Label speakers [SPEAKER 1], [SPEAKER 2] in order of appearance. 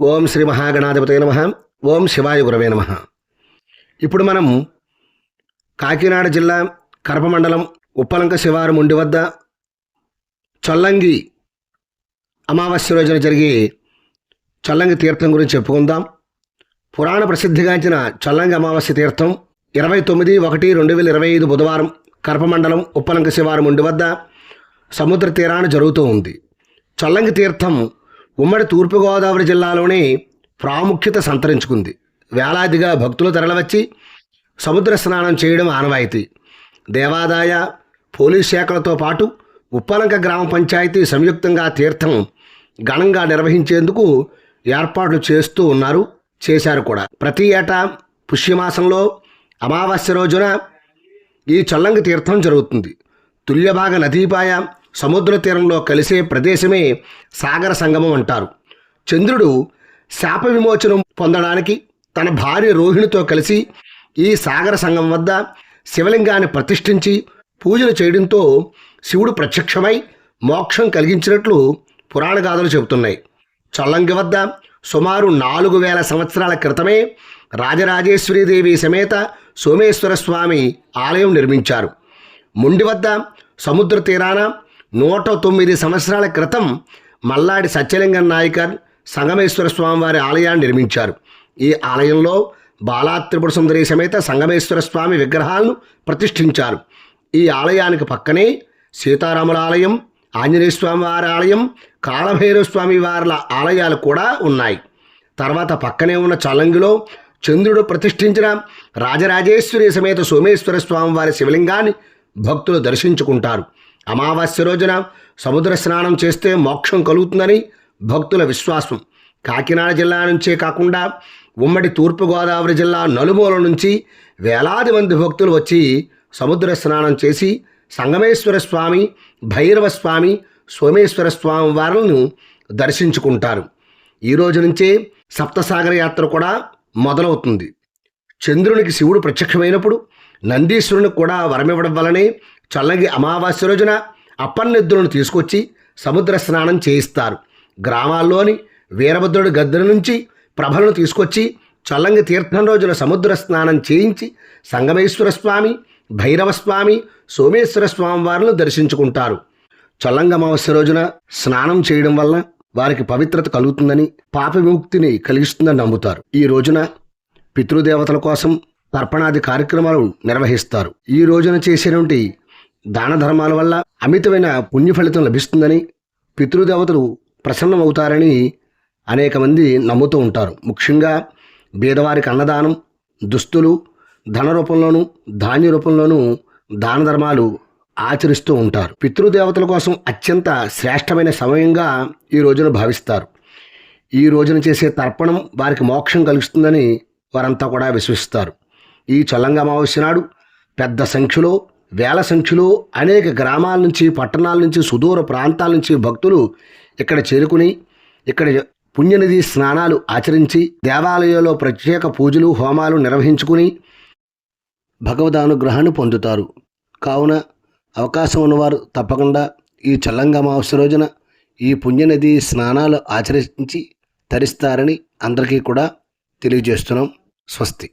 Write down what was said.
[SPEAKER 1] ఓం శ్రీ మహాగణాధిపతి నమ. ఓం శివాయ గురవే నమ. ఇప్పుడు మనం కాకినాడ జిల్లా కరప మండలం ఉప్పలంక శివారు ముండి వద్ద చల్లంగి అమావాస్య రోజున జరిగే చల్లంగి తీర్థం గురించి చెప్పుకుందాం. పురాణ ప్రసిద్ధిగాంచిన చల్లంగి అమావాస్య తీర్థం ఇరవై తొమ్మిది ఒకటి రెండు వేల ఇరవై ఐదు బుధవారం కరప మండలం ఉప్పలంక శివారు ముండి వద్ద సముద్ర తీరాన జరుగుతూ ఉంది. చొల్లంగి తీర్థం ఉమ్మడి తూర్పుగోదావరి జిల్లాలోనే ప్రాముఖ్యత సంతరించుకుంది. వేలాదిగా భక్తులు తరలివచ్చి సముద్ర స్నానం చేయడం ఆనవాయితీ. దేవాదాయ పోలీస్ శాఖలతో పాటు ఉప్పలంక గ్రామ పంచాయతీ సంయుక్తంగా తీర్థం ఘనంగా నిర్వహించేందుకు ఏర్పాట్లు చేస్తూ ఉన్నారు చేశారు కూడా. ప్రతి ఏటా పుష్యమాసంలో అమావాస్య రోజున ఈ చల్లంగి తీర్థం జరుగుతుంది. తుల్యభాగ నదీపాయ సముద్ర తీరంలో కలిసే ప్రదేశమే సాగర సంగమం అంటారు. చంద్రుడు శాప విమోచనం పొందడానికి తన భార్య రోహిణితో కలిసి ఈ సాగర సంగం వద్ద శివలింగాన్ని ప్రతిష్ఠించి పూజలు చేయడంతో శివుడు ప్రత్యక్షమై మోక్షం కలిగించినట్లు పురాణగాథలు చెబుతున్నాయి. చల్లంగి వద్ద సుమారు నాలుగు వేల సంవత్సరాల క్రితమే రాజరాజేశ్వరీదేవి సమేత సోమేశ్వర స్వామి ఆలయం నిర్మించారు. ముండి వద్ద సముద్ర తీరాన నూట తొమ్మిది సంవత్సరాల క్రితం మల్లాడి సత్యలింగం నాయకర్ సంగమేశ్వర స్వామివారి ఆలయాన్ని నిర్మించారు. ఈ ఆలయంలో బాలాత్రిపుర సుందరి సమేత సంగమేశ్వర స్వామి విగ్రహాలను ప్రతిష్ఠించారు. ఈ ఆలయానికి పక్కనే సీతారాముల ఆలయం ఆంజనేయ స్వామి వారి ఆలయం కాళభైరవ స్వామి వారి ఆలయాలు కూడా ఉన్నాయి. తర్వాత పక్కనే ఉన్న చలంగిలో చంద్రుడు ప్రతిష్ఠించిన రాజరాజేశ్వరి సమేత సోమేశ్వర స్వామి వారి శివలింగాన్ని భక్తులు దర్శించుకుంటారు. అమావాస్య రోజున సముద్ర స్నానం చేస్తే మోక్షం కలుగుతుందని భక్తుల విశ్వాసం. కాకినాడ జిల్లా నుంచే కాకుండా ఉమ్మడి తూర్పుగోదావరి జిల్లా నలుమూల నుంచి వేలాది మంది భక్తులు వచ్చి సముద్ర స్నానం చేసి సంగమేశ్వర స్వామి భైరవ స్వామి సోమేశ్వర స్వామి వారిని దర్శించుకుంటారు. ఈ రోజు నుంచే సప్తసాగర యాత్ర కూడా మొదలవుతుంది. చంద్రునికి శివుడు ప్రత్యక్షమైనప్పుడు నందీశ్వరునికి కూడా వరమివ్వడం వల్లనే చల్లగి అమావాస్య రోజున అప్పన్నెద్దులను తీసుకొచ్చి సముద్ర స్నానం చేయిస్తారు. గ్రామాల్లోని వీరభద్రుడి గద్దెల నుంచి ప్రభలను తీసుకొచ్చి చల్లంగి తీర్థం రోజున సముద్ర స్నానం చేయించి సంగమేశ్వర స్వామి భైరవ స్వామి సోమేశ్వర స్వామి వారిని దర్శించుకుంటారు. చల్లంగ అమావాస్య రోజున స్నానం చేయడం వల్ల వారికి పవిత్రత కలుగుతుందని పాప విముక్తిని కలిగిస్తుందని నమ్ముతారు. ఈ రోజున పితృదేవతల కోసం తర్పణాది కార్యక్రమాలు నిర్వహిస్తారు. ఈ రోజున చేసేటువంటి దాన ధర్మాల వల్ల అమితమైన పుణ్య ఫలితం లభిస్తుందని పితృదేవతలు ప్రసన్నమవుతారని అనేక మంది నమ్ముతూ ఉంటారు. ముఖ్యంగా బీదవారికి అన్నదానం దుస్తులు ధన రూపంలోనూ ధాన్య రూపంలోనూ దాన ధర్మాలు ఆచరిస్తూ ఉంటారు. పితృదేవతల కోసం అత్యంత శ్రేష్టమైన సమయంగా ఈ రోజున భావిస్తారు. ఈ రోజున చేసే తర్పణం వారికి మోక్షం కలుగుతుందని వారంతా కూడా విశ్వసిస్తారు. ఈ చల్లంగా అమావాస్య నాడు పెద్ద సంఖ్యలో వేల సంఖ్యలో అనేక గ్రామాల నుంచి పట్టణాల నుంచి సుదూర ప్రాంతాల నుంచి భక్తులు ఇక్కడ చేరుకుని ఇక్కడ పుణ్యనిధి స్నానాలు ఆచరించి దేవాలయంలో ప్రత్యేక పూజలు హోమాలు నిర్వహించుకుని భగవదానుగ్రహాన్ని పొందుతారు. కావున అవకాశం ఉన్నవారు తప్పకుండా ఈ చల్లంగా అమావాస్య రోజున ఈ పుణ్యనది స్నానాలు ఆచరించి తరిస్తారని అందరికీ కూడా తెలియజేస్తున్నాం. స్వస్తి.